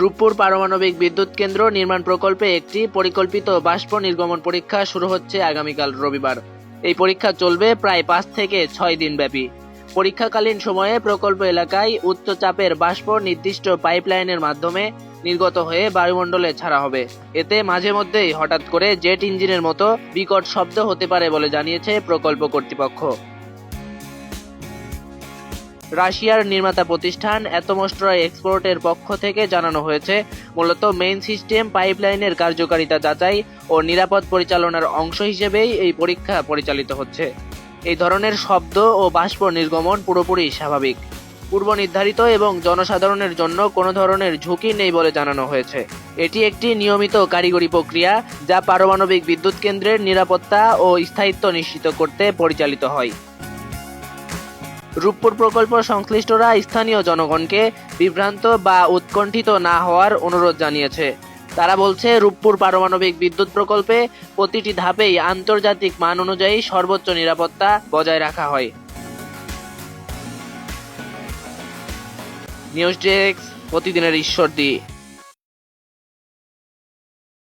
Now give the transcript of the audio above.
রূপপুর পারমাণবিক বিদ্যুৎ কেন্দ্র নির্মাণ প্রকল্পে একটি পরিকল্পিত বাষ্প নির্গমন পরীক্ষা শুরু হচ্ছে আগামীকাল রবিবার। এই পরীক্ষা চলবে প্রায় পাঁচ থেকে ছয় দিন ব্যাপী। পরীক্ষাকালীন সময়ে প্রকল্প এলাকায় উচ্চ চাপের বাষ্প নির্দিষ্ট পাইপলাইনের মাধ্যমে নির্গত হয়ে বায়ুমণ্ডলে ছাড়া হবে। এতে মাঝে মধ্যেই হঠাৎ করে জেট ইঞ্জিনের মতো বিকট শব্দ হতে পারে বলে জানিয়েছে প্রকল্প কর্তৃপক্ষ। রাশিয়ার নির্মাতা প্রতিষ্ঠান অ্যাটোমস্ট্রয় এক্সপোর্টের পক্ষ থেকে জানানো হয়েছে, মূলত মেইন সিস্টেম পাইপলাইনের কার্যকারিতা যাচাই ও নিরাপদ পরিচালনার অংশ হিসেবেই এই পরীক্ষা পরিচালিত হচ্ছে। এই ধরনের শব্দ ও বাষ্প নির্গমন পুরোপুরি স্বাভাবিক। পূর্ব নির্ধারিত এবং জনসাধারণের জন্য কোনো ধরনের ঝুঁকি নেই বলে জানানো হয়েছে। এটি একটি নিয়মিত কারিগরি প্রক্রিয়া যা পারমাণবিক বিদ্যুৎ কেন্দ্রের নিরাপত্তা ও স্থায়িত্ব নিশ্চিত করতে পরিচালিত হয়। রূপপুর প্রকল্প সংশ্লিষ্টরা স্থানীয় জনগণকে বিভ্রান্ত বা উৎকণ্ঠিত না হওয়ার অনুরোধ জানিয়েছে। তারা বলছে, রূপপুর পারমাণবিক বিদ্যুৎ প্রকল্পে প্রতিটি ধাপেই আন্তর্জাতিক মান অনুযায়ী সর্বোচ্চ নিরাপত্তা বজায় রাখা হয়। নিউজ ডেস্ক, প্রতিদিনের ঈশ্বর ঈশ্বরদী